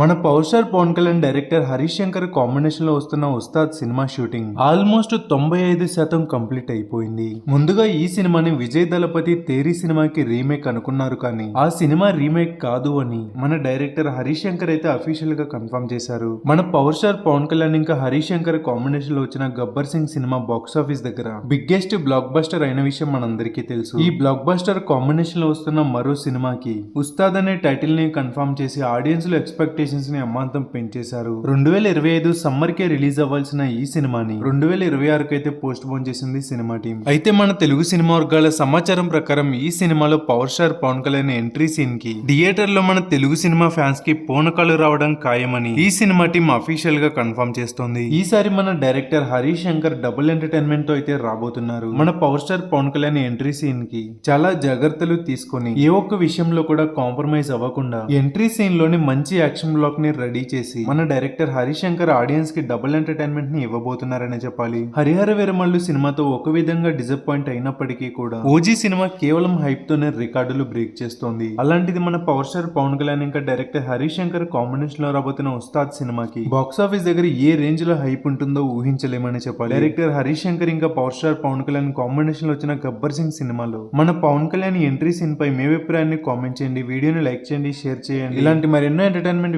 మన power star Pawan Kalyan director Harish Shankar కాంబినేషన్లో వస్తున్న ఉస్తాద్ సినిమా షూటింగ్ ఆల్మోస్ట్ తొంభై ఐదు శాతం కంప్లీట్ అయిపోయింది. ముందుగా ఈ సినిమాని విజయ్ దళపతి తేరి సినిమాకి రీమేక్ అనుకున్నారు కానీ ఆ సినిమా రీమేక్ కాదు అని మన డైరెక్టర్ హరీష్ శంకర్ అయితే అఫీషియల్గా కన్ఫర్మ్ చేశారు. మన పవర్ స్టార్ పవన్ కళ్యాణ్ ఇంకా హరీష్ శంకర్ కాంబినేషన్లో వచ్చిన Gabbar Singh cinema box office దగ్గర బిగ్గెస్ట్ బ్లాక్ బస్టర్ అయిన విషయం మనందరికీ తెలుసు. ఈ బ్లాక్ బస్టర్ కాంబినేషన్లో వస్తున్న మరో సినిమాకి ఉస్తాద్ అనే టైటిల్ని కన్ఫర్మ్ చేసి ఆడియన్స్లో ఎక్స్పెక్టేషన్ ని అమాంతం పెంచేశారు. రెండు వేల ఇరవై ఐదు సమ్మర్ కే రిలీజ్ అవ్వాల్సిన ఈ సినిమాని రెండు వేల ఇరవై ఆరుకు అయితే పోస్ట్ పోన్ చేసింది సినిమా టీం అయితే మన తెలుగు సినిమా వర్గాల సమాచారం ప్రకారం ఈ సినిమాలో power star Pawan Kalyan entry సీన్కి థియేటర్లో మన తెలుగు సినిమా ఫ్యాన్స్కి పూనకాలు రావడం ఖాయమని ఈ సినిమా టీం అఫీషియల్గా కన్ఫర్మ్ చేస్తోంది. ఈసారి మన డైరెక్టర్ హరీష్ శంకర్ డబుల్ ఎంటర్టైన్మెంట్తో అయితే రాబోతున్నారు. మన power star Pawan Kalyan entry సీన్కి చాలా జాగ్రత్తలు తీసుకొని ఏ ఒక్క విషయంలో కూడా కాంప్రమైజ్ అవ్వకుండా ఎంట్రీ సీన్లోని మంచి యాక్షన్ బ్లాక్ని రెడీ చేసి మన డైరెక్టర్ హరిశంకర్ ఆడియన్స్కి డబుల్ ఎంటర్టైన్మెంట్ని ఇవ్వబోతున్నారని చెప్పాలి. హరిహర వీరమల్లు సినిమాతో ఒక విధంగా డిసప్పాయింట్ అయినప్పటికీ కూడా ఓజీ సినిమా కేవలం హైప్ తోనే రికార్డులు బ్రేక్ చేస్తోంది. అలాంటిది మన పవర్ స్టార్ పవన్ కళ్యాణ్ ఇంకా డైరెక్టర్ హరీష్ శంకర్ కాంబినేషన్లో రాబోతున్న ఉస్తాద్ సినిమాకి బాక్స్ ఆఫీస్ దగ్గర ఏ రేంజ్లో హైప్ ఉంటుందో ఊహించలేమని చెప్పాలి. డైరెక్టర్ హరీష్ శంకర్ ఇంకా పవర్ స్టార్ పవన్ కళ్యాణ్ కాంబినేషన్లో వచ్చిన గబ్బర్ సింగ్ సినిమాలో మన పవన్ కళ్యాణ్ ఎంట్రీ సీన్ పై మీ అభిప్రాయాన్ని కామెంట్ చేయండి. వీడియోని లైక్ చేయండి షేర్ చేయండి. ఇలాంటి మరెన్నో ఎంటర్టైన్మెంట్